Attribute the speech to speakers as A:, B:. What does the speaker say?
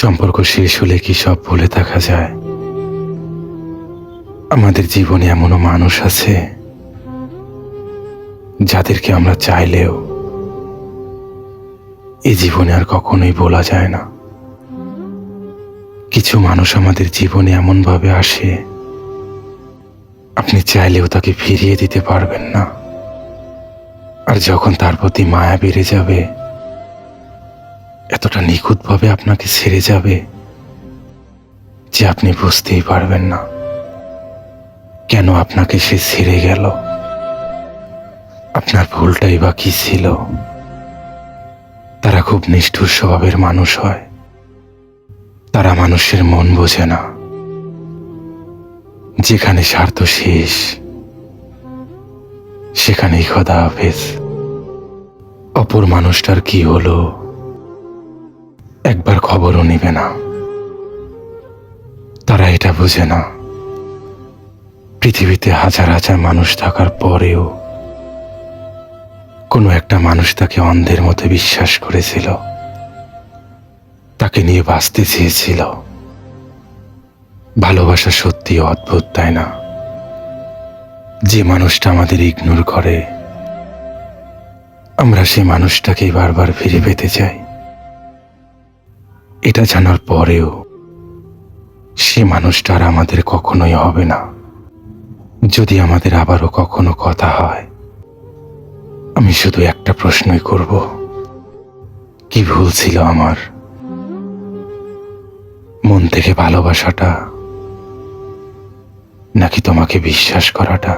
A: সম্পর্ক শেষ হলে কি সব ভুলে থাকা যায়? আমাদের জীবনে এমনও মানুষ আছে, যাদেরকে আমরা চাইলেও এই জীবনে আর কখনোই বলা যায় না। কিছু মানুষ আমাদের জীবনে এমনভাবে আসে, আপনি চাইলেও তাকে ফিরিয়ে দিতে পারবেন না। আর যখন তার প্রতি মায়া বেড়ে যাবে এতটা নিখুঁতভাবে আপনাকে ছেড়ে যাবে যে আপনি বুঝতেই পারবেন না কেন আপনাকে সে ছেড়ে গেল। আপনার ভুলটাই বা কি ছিল? তারা খুব নিষ্ঠুর স্বভাবের মানুষ হয়। তারা মানুষের মন বোঝে না। যেখানে স্বার্থ শেষ, সেখানেই খোদা হাফেজ। অপর মানুষটার কি হলো? একবার খবরও নিবে না। তারা এটা বুঝে না। পৃথিবীতে হাজার হাজার মানুষ থাকার পরেও কোনো একটা মানুষ তাকে অন্ধের মতো বিশ্বাস করেছিল। তাকে নিয়ে বাঁচতে চেয়েছিল। ভালোবাসা সত্যি অদ্ভুত, তাই না? যে মানুষটা আমাদের ইগনোর করে, আমরা সেই মানুষটাকেই বারবার ফিরে পেতে চাই। এটা জানার পরেও সে মানুষটা আর আমাদের কখনোই হবে না। যদি আমাদের আবারও কখনো কথা হয়, আমি শুধু একটা প্রশ্নই করব। কি ভুল ছিল আমার? মন থেকে ভালোবাসাটা নাকি তোমাকে বিশ্বাস করাটা?